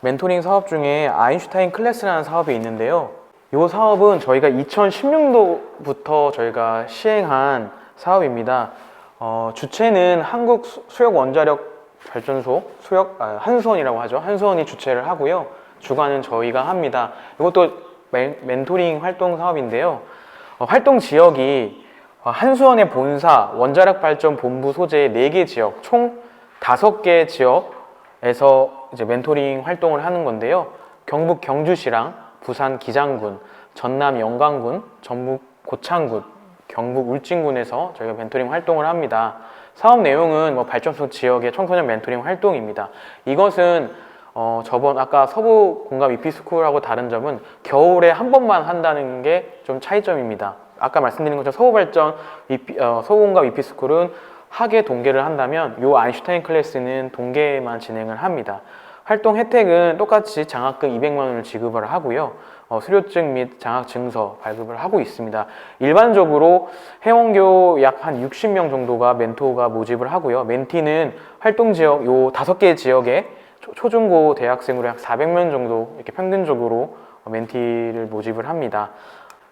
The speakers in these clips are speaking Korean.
멘토링 사업 중에 아인슈타인 클래스라는 사업이 있는데요. 이 사업은 저희가 2016년도부터 저희가 시행한 사업입니다. 어, 주체는 한국 수- 수력 원자력 발전소 수력 아, 한수원이라고 하죠. 한수원이 주체를 하고요. 주관은 저희가 합니다. 이것도 멘, 멘토링 활동 사업인데요. 어, 활동 지역이 어, 한수원의 본사, 원자력 발전 본부 소재 4개 지역, 총 5개 지역 에서 이제 멘토링 활동을 하는 건데요. 경북 경주시랑 부산 기장군, 전남 영광군, 전북 고창군, 경북 울진군에서 저희가 멘토링 활동을 합니다. 사업 내용은 뭐 발전소 지역의 청소년 멘토링 활동입니다. 이것은 어, 저번 아까 서부 공감 이피스쿨하고 다른 점은 겨울에 한 번만 한다는 게 좀 차이점입니다. 아까 말씀드린 것처럼 서부 발전 EP, 어, 서부 공감 이피스쿨은 하계 동계를 한다면 요 아인슈타인 클래스는 동계만 진행을 합니다. 활동 혜택은 똑같이 장학금 200만 원을 지급을 하고요. 어, 수료증 및 장학 증서 발급을 하고 있습니다. 일반적으로 회원교 약 한 60명 정도가 멘토가 모집을 하고요. 멘티는 활동 지역 요 다섯 개 지역에 초- 초중고 대학생으로 약 400명 정도 이렇게 평균적으로 어, 멘티를 모집을 합니다.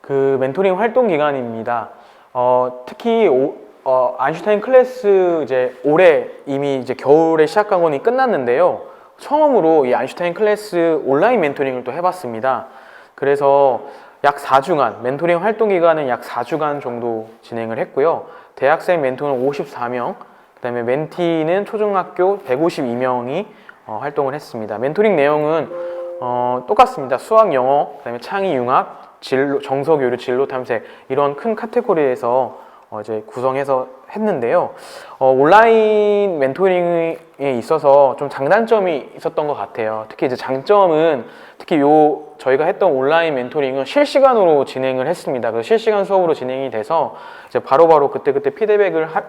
그 멘토링 활동 기간입니다. 어, 특히 오- 어, 아인슈타인 클래스 이제 올해 이미 이제 겨울에 시작한 거니 끝났는데요. 처음으로 이 아인슈타인 클래스 온라인 멘토링을 또 해봤습니다. 그래서 약 4주간, 멘토링 활동 기간은 약 4주간 정도 진행을 했고요. 대학생 멘토는 54명, 그 다음에 멘티는 초중학교 152명이 어, 활동을 했습니다. 멘토링 내용은 어, 똑같습니다. 수학, 영어, 그 다음에 창의, 융합, 진로, 정서 교류, 진로 탐색 이런 큰 카테고리에서 어, 이제 구성해서 했는데요. 어, 온라인 멘토링에 있어서 좀 장단점이 있었던 것 같아요. 특히 이제 장점은 특히 요 저희가 했던 온라인 멘토링은 실시간으로 진행을 했습니다. 그 실시간 수업으로 진행이 돼서 이제 바로바로 그때그때 피드백을 하,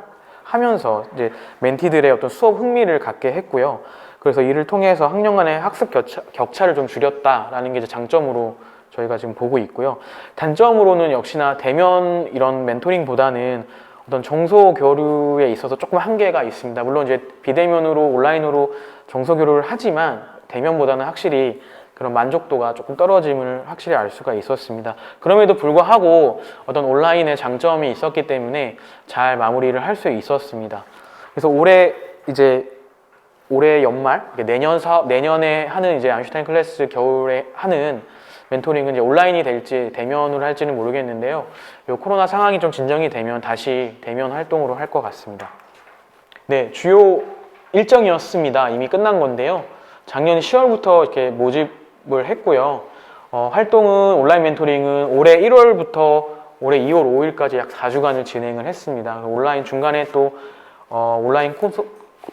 하면서 이제 멘티들의 어떤 수업 흥미를 갖게 했고요. 그래서 이를 통해서 학년 간의 학습 격차, 격차를 좀 줄였다라는 게 이제 장점으로 저희가 지금 보고 있고요. 단점으로는 역시나 대면 이런 멘토링보다는 어떤 정서 교류에 있어서 조금 한계가 있습니다. 물론 이제 비대면으로 온라인으로 정서 교류를 하지만 대면보다는 확실히 그런 만족도가 조금 떨어짐을 확실히 알 수가 있었습니다. 그럼에도 불구하고 어떤 온라인의 장점이 있었기 때문에 잘 마무리를 할 수 있었습니다. 그래서 올해 이제 올해 연말 내년 사업 내년에 하는 이제 아인슈타인 클래스 겨울에 하는 멘토링은 이제 온라인이 될지 대면으로 할지는 모르겠는데요. 요 코로나 상황이 좀 진정이 되면 다시 대면 활동으로 할 것 같습니다. 네, 주요 일정이었습니다. 이미 끝난 건데요. 작년 10월부터 이렇게 모집을 했고요. 어, 활동은 온라인 멘토링은 올해 1월부터 올해 2월 5일까지 약 4주간을 진행을 했습니다. 온라인 중간에 또 어, 온라인 콘서,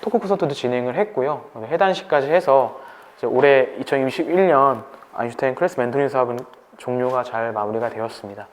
토크 콘서트도 진행을 했고요. 해단식까지 해서 올해 2021년 아인슈타인 클래스 멘토링 사업은 종료가 잘 마무리가 되었습니다.